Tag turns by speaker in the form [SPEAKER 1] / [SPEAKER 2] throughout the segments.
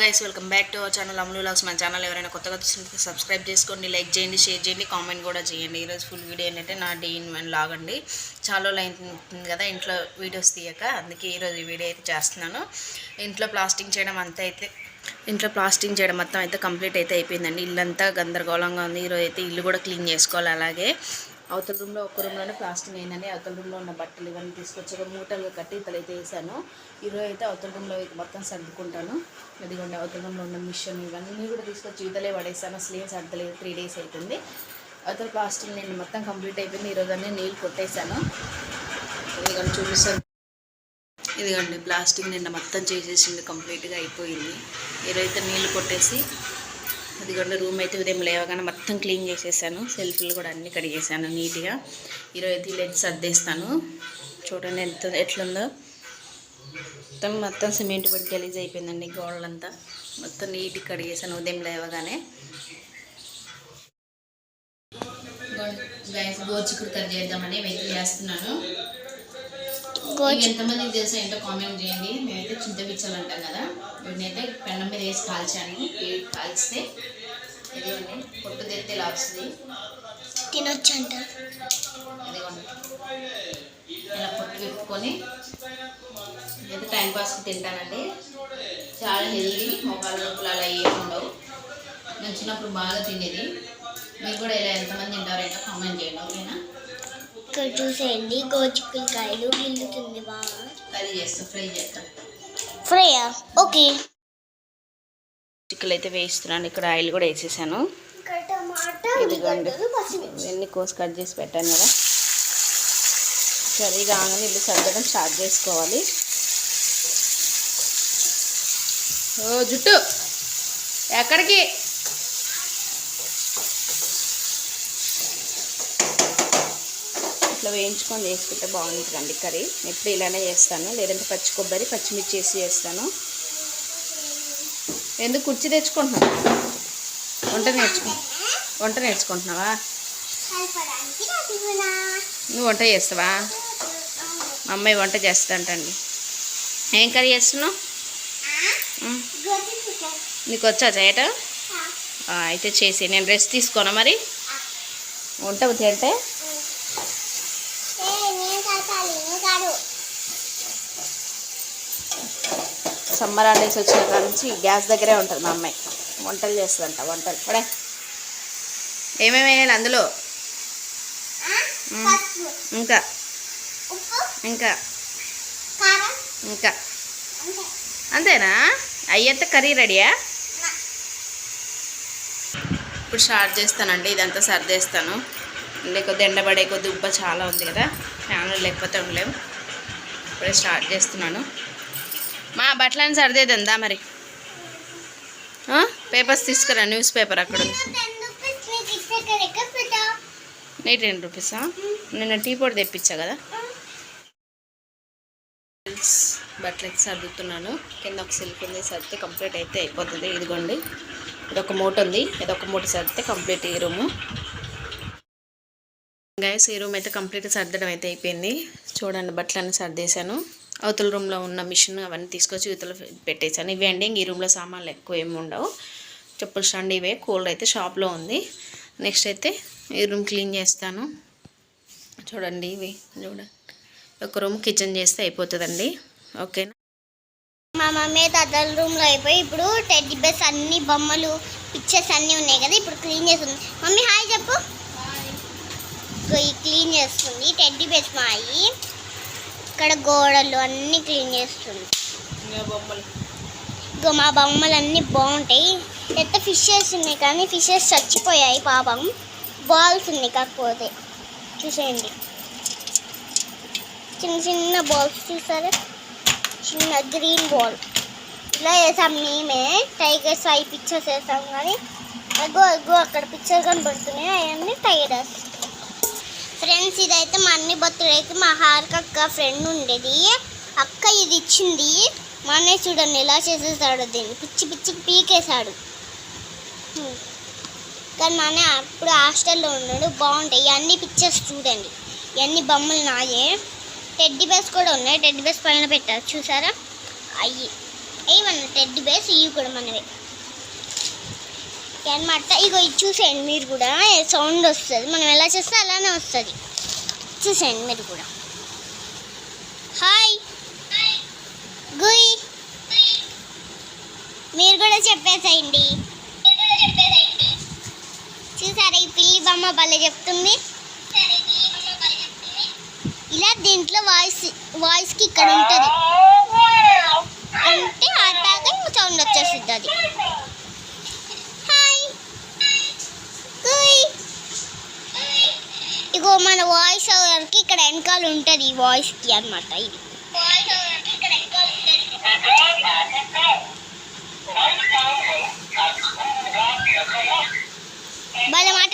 [SPEAKER 1] Guys welcome back to our channel Amlu lakhs మన channel ఎవరైనా కొత్తగా చూస్తుంటే సబ్స్క్రైబ్ చేసుకోండి లైక్ చేయండి షేర్ చేయండి కామెంట్ కూడా చేయండి. ఈరోజు ఫుల్ వీడియో ఏంటంటే నా డే ఇన్ వన్ లాగ్ అండి. చాలా అవుతుంది కదా ఇంట్లో వీడియోస్ తీయక అందుకే ఈరోజు ఈ వీడియో అయితే చేస్తున్నాను. ఇంట్లో ప్లాస్టింగ్ చేయడం అంతా అయితే ఇంట్లో ప్లాస్టింగ్ చేయడం మొత్తం అయితే కంప్లీట్ అయితే అయిపోయిందండి. ఇల్లంతా గందరగోళంగా ఉంది. ఈరోజు అయితే ఇల్లు కూడా క్లీన్ చేసుకోవాలి. అలాగే అవతల రూమ్లో ఒక్క రూమ్లోనే ప్లాస్టింగ్ అయిందండి అవతల రూమ్లో ఉన్న బట్టలు ఇవన్నీ తీసుకొచ్చి ఒక మూటలుగా కట్టి ఇతలైతే వేసాను. ఈరోజు అయితే అవతల రూమ్లో మొత్తం సర్దుకుంటాను. అదిగోండి అవతల రూమ్లో ఉన్న మిషన్ ఇవన్నీ కూడా తీసుకొచ్చి ఇతలే పడేసాను. అసలు ఏం సర్దలేదు త్రీ డేస్ అవుతుంది అవతల ప్లాస్టింగ్ నేను మొత్తం కంప్లీట్ అయిపోయింది. ఈరోజు అన్నీ నీళ్ళు కొట్టేశాను ఇదిగోండి చూపిస్తాను. ఇదిగోండి ప్లాస్టింగ్ నిన్న మొత్తం చేసేసింది కంప్లీట్గా అయిపోయింది. ఈరోజైతే నీళ్ళు కొట్టేసి ఇదిగోండి రూమ్ అయితే ఉదయం లేవగానే మొత్తం క్లీన్ చేసేసాను. సెల్ఫ్లు కూడా అన్నీ కడిగేసాను నీట్గా. ఈరోజు అయితే ఇలా సర్దేస్తాను. చూడండి ఎంత ఎట్లుందో. మొత్తం మొత్తం సిమెంట్ పడి గలీజ్ అయిపోయిందండి గోడలంతా. మొత్తం నీట్గా కడిగేసాను ఉదయం లేవగానే. గోచికుడు కట్ చేద్దామని వెయిట్ చేస్తున్నాను. మీకు ఎంతమందికి తెలుసా ఏంటో కామెంట్ చేయండి. మేమైతే చింతపిచ్చలు అంటాం కదా. వీటిని అయితే పెన్నం మీద వేసి కాల్చాను కాల్చితే ఇదిగోండి పొట్టు తెత్తే ఇలా వస్తుంది.
[SPEAKER 2] తినొచ్చు అంట
[SPEAKER 1] ఇదిగోండి ఇలా పొట్టు విప్పుకొని అయితే టైం పాస్కి తింటానండి. చాలా హెల్దీ. మొక్కల నొప్పులు అలా ఉండవు. నేను చిన్నప్పుడు బాగా తినేది. మీరు కూడా ఇలా ఎంతమంది తింటారో ఏంటో కామెంట్ చేయండి ఓకేనా?
[SPEAKER 2] ఇక్కడ చూసేయండి. గోచిక్కులకాయలు గిల్లుతుంది బాగా
[SPEAKER 1] కర్రీ చేస్తాం ఫ్రై చేస్తాం.
[SPEAKER 2] ఫ్రైయా? ఓకే.
[SPEAKER 1] చిక్కులు అయితే వేస్తున్నాను ఇక్కడ ఆయిల్ కూడా వేసేసాను. ఇదిగోండి.
[SPEAKER 2] పచ్చిమిర్చి.
[SPEAKER 1] ఇవన్నీ కోసి కట్ చేసి పెట్టాను కదా. కర్రీ కాగానే ఇల్లు సర్దడం స్టార్ట్ చేసుకోవాలి. ఓ జుట్టు. ఎక్కడికి? ఇట్లా వేయించుకొని చేసుకుంటే బాగుంటుందండి కర్రీ. ఎప్పుడు ఇలానే చేస్తాను. లేదంటే పచ్చి కొబ్బరి పచ్చిమిర్చి వేసి చేస్తాను. ఎందుకు కుర్చీ తెచ్చుకుంటున్నావు? వంట నేర్చుకో వంట నేర్చుకుంటున్నావా. నువ్వు వంట చేస్తావా? మా అమ్మాయి వంట చేస్తాంటండి ఏం కర్రీ చేస్తున్నావు. నీకు వచ్చా చేయటం? అయితే చేసి నేను రెస్ట్ తీసుకోనా మరి. వంట అంటే
[SPEAKER 2] ఏ, నేను కలపాలి, నువ్వు కాదు.
[SPEAKER 1] సమ్మర్ హాలిడేస్ వచ్చిన కాడ నుంచి గ్యాస్ దగ్గరే ఉంటుంది మా అమ్మాయి. వంటలు చేస్తుందంట వంటలు. ఇప్పుడే ఏమేమి వేయాలి అందులో? ఇంకా. ఇంకా. ఇంకా. అంతేనా? అయ్యంత కర్రీ రెడీయా? ఇప్పుడు స్టార్ట్ చేస్తానండి ఇదంతా సర్దేస్తాను. అంటే కొద్ది ఎండబడే కొద్ది ఉబ్బ చాలా ఉంది కదా ఫ్యామిలీ లేకపోతే ఉండలేము ఇప్పుడే స్టార్ట్ చేస్తున్నాను. మా బట్టలని సర్దేదందా మరి? పేపర్స్ తీసుకురా న్యూస్ పేపర్ అక్కడ. ఉంది నీ టెన్ రూపీసా? నిన్న టీ పొడి తెప్పించా కదా? బట్టలకి సర్దుతున్నాను. కింద ఒక సిల్క్ ఉంది సర్దితే కంప్లీట్ అయితే అయిపోతుంది. ఇదిగోండి. ఇది ఒక మూట ఉంది. ఇదొక ఒక మూట సర్దితే కంప్లీట్ ఈ రూము గైస్ ఈ రూమ్ అయితే కంప్లీట్ సర్దడం అయితే అయిపోయింది. చూడండి బట్టలన్నీ సర్దేశాను. అవతల రూమ్లో ఉన్న మిషన్ అవన్నీ తీసుకొచ్చి ఇవతల పెట్టేశాను. ఇవి అండి ఇంక ఈ రూమ్లో సామాన్లు ఎక్కువ ఏమి ఉండవు. చెప్పుల స్టాండ్ ఇవే కూలర్ అయితే షాప్లో ఉంది. నెక్స్ట్ అయితే ఈ రూమ్ క్లీన్ చేస్తాను. చూడండి ఇవి చూడండి ఒక రూమ్ కిచెన్ చేస్తే అయిపోతుందండి. ఓకేనా
[SPEAKER 2] మా మమ్మీ అయితే అద్దల రూమ్లో అయిపోయి ఇప్పుడు టెడ్డీ బేస్ అన్ని బొమ్మలు పిక్చర్స్ అన్నీ ఉన్నాయి కదా ఇప్పుడు క్లీన్ చేస్తుంది. మమ్మీ హాయ్ చెప్పు. క్లీన్ చేస్తుంది టెడ్డీ బేస్ మా అయ్యి ఇక్కడ గోడలు అన్నీ క్లీన్ చేస్తుంది.
[SPEAKER 1] బొమ్మలు
[SPEAKER 2] ఇగో మా బొమ్మలు అన్నీ బాగుంటాయి. పెద్ద ఫిషెస్ ఉన్నాయి కానీ ఫిషెస్ చచ్చిపోయాయి పాపం. బాల్స్ ఉన్నాయి కాకపోతే. చూసేయండి. చిన్న చిన్న బాల్స్ చూసారా? చిన్న గ్రీన్ బాల్ ఇలా వేసాం మేమే. టైగర్స్ అవి పిక్చర్స్ వేసాం కానీ అగో అగ్గో అక్కడ పిక్చర్ కనబడుతున్నాయి. అవన్నీ టైగర్స్ ఫ్రెండ్స్ ఇదైతే మా అన్ని బర్త్డేకి మా హారిక అక్క ఫ్రెండ్ ఉండేది. అక్క ఇది ఇచ్చింది. మా అన్నయ్య చూడండి ఎలా చేసేసాడు దీన్ని. పిచ్చి పిచ్చి పీకేశాడు. కానీ మా అన్నయ్య అప్పుడు హాస్టల్లో ఉన్నాడు. బాగుంటాయి. ఇవన్నీ పిక్చర్స్ చూడండి. ఇవన్నీ బొమ్మలు నాయే. టెడ్డీ బేస్ కూడా ఉన్నాయి. టెడ్డీ బేస్ పైన పెట్టారు చూసారా? అయ్యి. అవి మన టెడ్డి బేస్ ఇవి కూడా మనవే. అనమాట ఇగో ఇది చూసేయండి మీరు కూడా. సౌండ్ వస్తుంది. మనం ఎలా చేస్తే అలానే వస్తుంది. చూసేయండి మీరు కూడా. హాయ్. గుయ్. మీరు కూడా చెప్పేసేయండి. చూసారా ఈ పిల్లి బొమ్మ భలే చెప్తుంది? ఇలా దీంట్లో వాయిస్ వాయిస్కి ఇక్కడ ఉంటుంది. అంటే ఆటాక సౌండ్ వచ్చేస్తుంది అది హాయ్ గుయ్ ఇగో మన వాయిస్ ఓవర్కి ఇక్కడ వెనకాల ఉంటుంది ఈ వాయిస్కి అనమాట ఇది. భలే మాట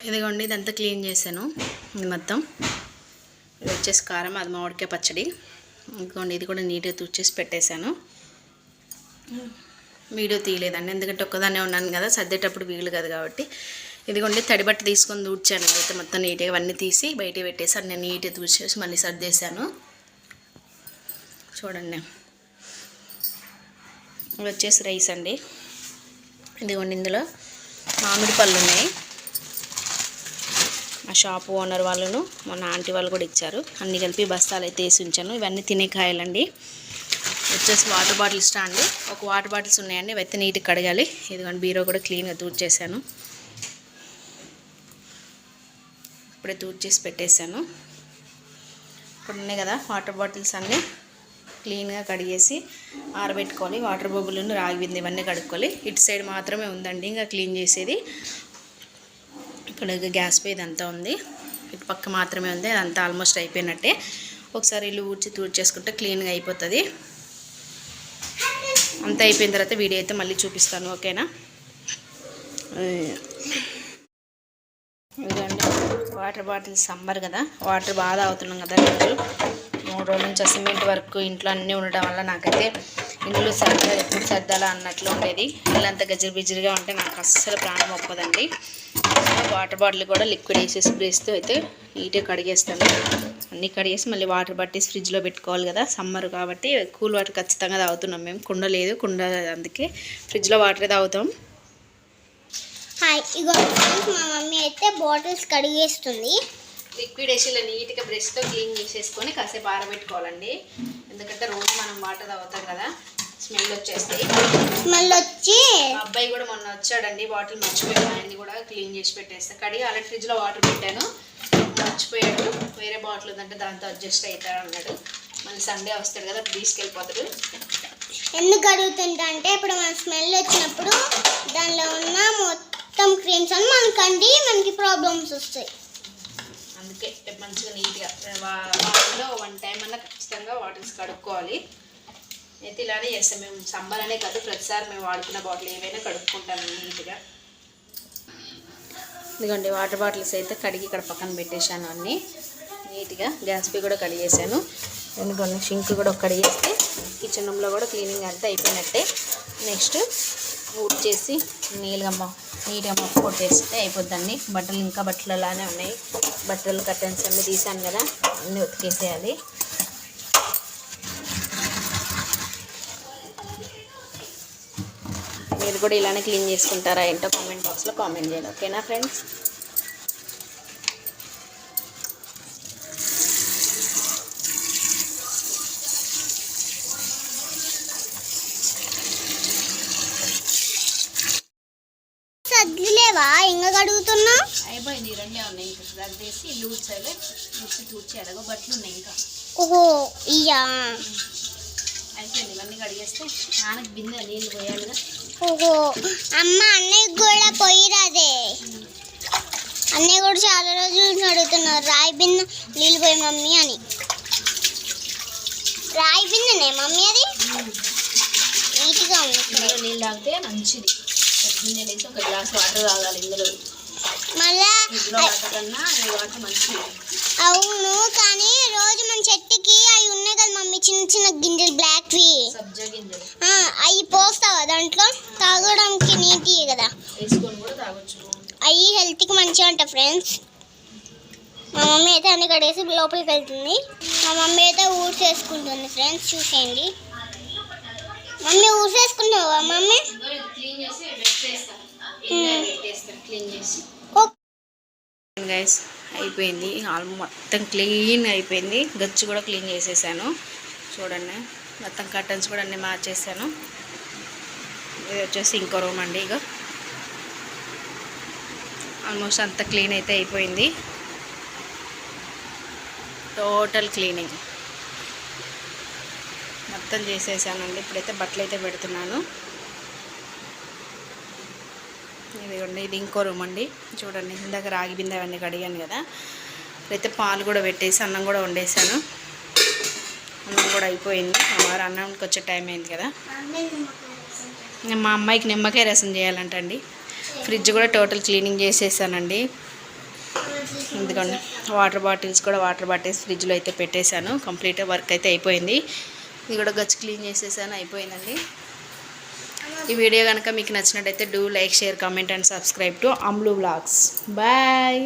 [SPEAKER 1] ఇదిగోండి ఇదంతా క్లీన్ చేశాను. ఇది మొత్తం. ఇది వచ్చేసి కారం అది మామిడికాయ పచ్చడి. ఇదిగోండి ఇది కూడా నీట్గా తుడిచేసి పెట్టేశాను. వీడియో తీయలేదండి. ఎందుకంటే ఒక్కదాన్నే ఉన్నాను కదా సర్దేటప్పుడు వీలు కదా కాబట్టి. ఇదిగోండి తడి బట్ట తీసుకొని దూడ్చాను అయితే మొత్తం నీట్గా అవన్నీ తీసి బయట పెట్టేసాను నేను నీట్గా దూడ్చేసి మళ్ళీ సర్దేశాను. చూడండి. ఇది వచ్చేసి రైస్ అండి. ఇదిగోండి ఇందులో మామిడి పళ్ళు ఉన్నాయి. మా షాప్ ఓనర్ వాళ్ళను మొన్న ఆంటీ వాళ్ళు కూడా ఇచ్చారు. అన్ని కలిపి బస్తాలు అయితే వేసి ఉంచాను. ఇవన్నీ తినే కాయలండి. వచ్చేసి వాటర్ బాటిల్ స్టాండ్. ఒక వాటర్ బాటిల్స్ ఉన్నాయండి ఇవైతే నీట్గా కడగాలి. ఇదిగోండి బీరో కూడా క్లీన్గా చేశాను ఇప్పుడే చేసి పెట్టేశాను. ఇప్పుడు ఉన్నాయి కదా వాటర్ బాటిల్స్ అన్నీ. క్లీన్గా కడిగేసి ఆరబెట్టుకోవాలి. వాటర్ బొబ్బులను రాగింది ఇవన్నీ కడుక్కోవాలి. ఇటు సైడ్ మాత్రమే ఉందండి ఇంకా క్లీన్ చేసేది. ఇక్కడ గ్యాస్ పే ఇదంతా ఉంది. ఇటు పక్క మాత్రమే ఉంది. అదంతా ఆల్మోస్ట్ అయిపోయినట్టే. ఒకసారి ఇల్లు ఊడ్చి తూడ్చేసుకుంటే క్లీన్గా అయిపోతుంది. అంతా అయిపోయిన తర్వాత వీడియో అయితే మళ్ళీ చూపిస్తాను ఓకేనా? ఇదిగోండి వాటర్ బాటిల్ సమ్మర్ కదా వాటర్ బాగా తాగుతున్నాం కదా రోజు. మూడు రోజుల నుంచి సిమెంట్ వర్క్ ఇంట్లో అన్నీ ఉండడం వల్ల నాకైతే ఇల్లు సర్దా ఎప్పుడు సర్దాలా అన్నట్లు ఉండేది. ఇల్లు అంత గజిరి బిజిరిగా ఉంటే నాకు అస్సలు ప్రాణం ఒప్పదండి. వాటర్ బాటిల్ కూడా లిక్విడ్ వేసేసి స్ప్రేస్తో అయితే నీట్గా కడిగేస్తాను. అన్నీ కడిగేసి మళ్ళీ వాటర్ పట్టేసి ఫ్రిడ్జ్లో పెట్టుకోవాలి కదా సమ్మర్ కాబట్టి కూల్ వాటర్ ఖచ్చితంగా తాగుతున్నాం మేము. కుండ లేదు కుండ అందుకే ఫ్రిడ్జ్లో వాటరే తాగుతాం.
[SPEAKER 2] హాయ్ ఇగో మా మమ్మీ అయితే బాటిల్స్ కడిగేస్తుంది
[SPEAKER 1] లిక్విడ్ వేసి ఇలా నీట్గా బ్రష్తో క్లీన్ చేసేసుకొని కాసేపు ఆరబెట్టుకోవాలండి. ఎందుకంటే రోజు మనం వాటర్ తాగుతాం కదా స్మెల్ వచ్చేస్తాయి.
[SPEAKER 2] స్మెల్ వచ్చి
[SPEAKER 1] అబ్బాయి కూడా మొన్న వచ్చాడండి బాటిల్ మర్చిపోయాడు ఆయన్ని కూడా క్లీన్ చేసి పెట్టేస్తా. కడిగి అలా ఫ్రిడ్జ్లో వాటర్ పెట్టాను. మర్చిపోయాడు వేరే బాటిల్ ఉందంటే దాంతో అడ్జస్ట్ అవుతాడు అన్నాడు. మళ్ళీ సండే వస్తాడు కదా తీసుకెళ్ళిపోతాడు.
[SPEAKER 2] ఎందుకు అడుగుతుంటా అంటే ఇప్పుడు మన స్మెల్ వచ్చినప్పుడు దానిలో ఉన్న మొత్తం క్రీమ్స్ అని మనకండి మనకి ప్రాబ్లమ్స్ వస్తాయి.
[SPEAKER 1] అందుకే మంచిగా నీట్గా వాటర్లో వన్ టైం అన్నా ఖచ్చితంగా వాటర్స్ కడుక్కోవాలి. అయితే ఇలానే చేస్తాం. మేము సమ్మర్ అనే కాదు ప్రతిసారి మేము వాడుకున్న బాటిల్ ఏవైనా కడుక్కుంటాము నీట్గా. ఇదిగోండి వాటర్ బాటిల్స్ అయితే కడిగి ఇక్కడ పక్కన పెట్టేశాను అన్నీ. నీట్గా గ్యాస్ పీ కూడా కడిగేసాను ఎందుకంటే షింక్ కూడా కడిగేస్తే కిచెన్ రూమ్లో కూడా క్లీనింగ్ అంతా అయిపోయినట్టే. నెక్స్ట్ ఊడ్చేసి నీళ్ళగా నీట్గా మొక్క కొట్టేస్తే అయిపోద్దండి. బట్టలు ఇంకా బట్టలు అలానే ఉన్నాయి. బట్టలు కర్టన్స్ అన్నీ తీసాను కదా అన్నీ ఉతికేసేయాలి. మీరు కూడా ఇలానే క్లీన్ చేసుకుంటారా ఏంటో కామెంట్ బాక్స్లో కామెంట్ చేయండి ఓకేనా ఫ్రెండ్స్?
[SPEAKER 2] సర్దిలేవా? ఇంకా కడుగుతున్నా?
[SPEAKER 1] అయిపోయింది రెండే ఉన్నాయి ఇంకా. సర్దేసి ఇల్లు ఊడ్చాలి ఊడ్చి తూడ్చి అడగో బట్టలు ఉన్నాయి ఇంకా.
[SPEAKER 2] ఓహో ఇయ్యా?
[SPEAKER 1] అయిపోయింది. ఇవన్నీ కడిగేస్తే నాన్నకి బిందె నీళ్ళు పోయాలిగా.
[SPEAKER 2] ఓహో అమ్మ అన్నయ్య కూడా పోయిరాదే. అన్నయ్య కూడా చాలా రోజుల నుంచి అడుగుతున్నారు రాయి బింద నీళ్ళు పోయి మమ్మీ అని. రాయి బిందనే మమ్మీ అది? నీట్గా ఉంది.
[SPEAKER 1] నీళ్ళు తాగితే మంచిది. బిందెలు వేసి ఒక గ్లాస్ వాటర్ తాగాలి ఇందులో.
[SPEAKER 2] మళ్ళా అవును కానీ రోజు మన చెట్టుకి అవి ఉన్నాయి కదా మమ్మీ చిన్న చిన్న గింజలు బ్లాక్వి
[SPEAKER 1] గింజలు.
[SPEAKER 2] అవి పోస్తావా దాంట్లో? తాగడానికి నీటి కదా. అవి హెల్త్కి మంచిగా ఉంటాయి ఫ్రెండ్స్ మా మమ్మీ అయితే అన్ని కడేసి లోపలికి వెళ్తుంది. మా మమ్మీ అయితే ఊడ్చేసుకుంటుంది ఫ్రెండ్స్ చూసేయండి. మమ్మీ ఊడ్చేసుకున్నావా మమ్మీ?
[SPEAKER 1] క్లీన్ చేసి. గైస్ అయిపోయింది. ఆల్మో మొత్తం క్లీన్ అయిపోయింది. గచ్చు కూడా క్లీన్ చేసేసాను. చూడండి. మొత్తం కర్టన్స్ కూడా అన్నీ మార్చేసాను ఇది వచ్చేసి ఇంకో రూమ్ అండి ఇక ఆల్మోస్ట్ అంతా క్లీన్ అయితే అయిపోయింది. టోటల్ క్లీనింగ్ మొత్తం చేసేసానండి. ఇప్పుడైతే బట్టలు అయితే పెడుతున్నాను. ఇదిగోండి ఇది ఇంకో రూమ్ అండి చూడండి ఇందాక రాగి బిందె అవన్నీ కడిగాను కదా. ఇప్పుడైతే పాలు కూడా పెట్టేసి అన్నం కూడా వండేసాను అన్నం కూడా అయిపోయింది. మా వారు అన్నంకి వచ్చే టైం అయింది కదా. మా అమ్మాయికి నిమ్మకాయ రసం చేయాలంటండి. ఫ్రిడ్జ్ కూడా టోటల్ క్లీనింగ్ చేసేసానండి. ఎందుకండి వాటర్ బాటిల్స్ కూడా వాటర్ బాటిల్స్ ఫ్రిడ్జ్లో అయితే పెట్టేశాను. కంప్లీట్ వర్క్ అయితే అయిపోయింది. ఇది కూడా గచ్చి క్లీన్ చేసేసాను అయిపోయిందండి. ఈ వీడియో కనుక మీకు నచ్చినట్టయితే do like share comment and subscribe to Amlu vlogs. Bye.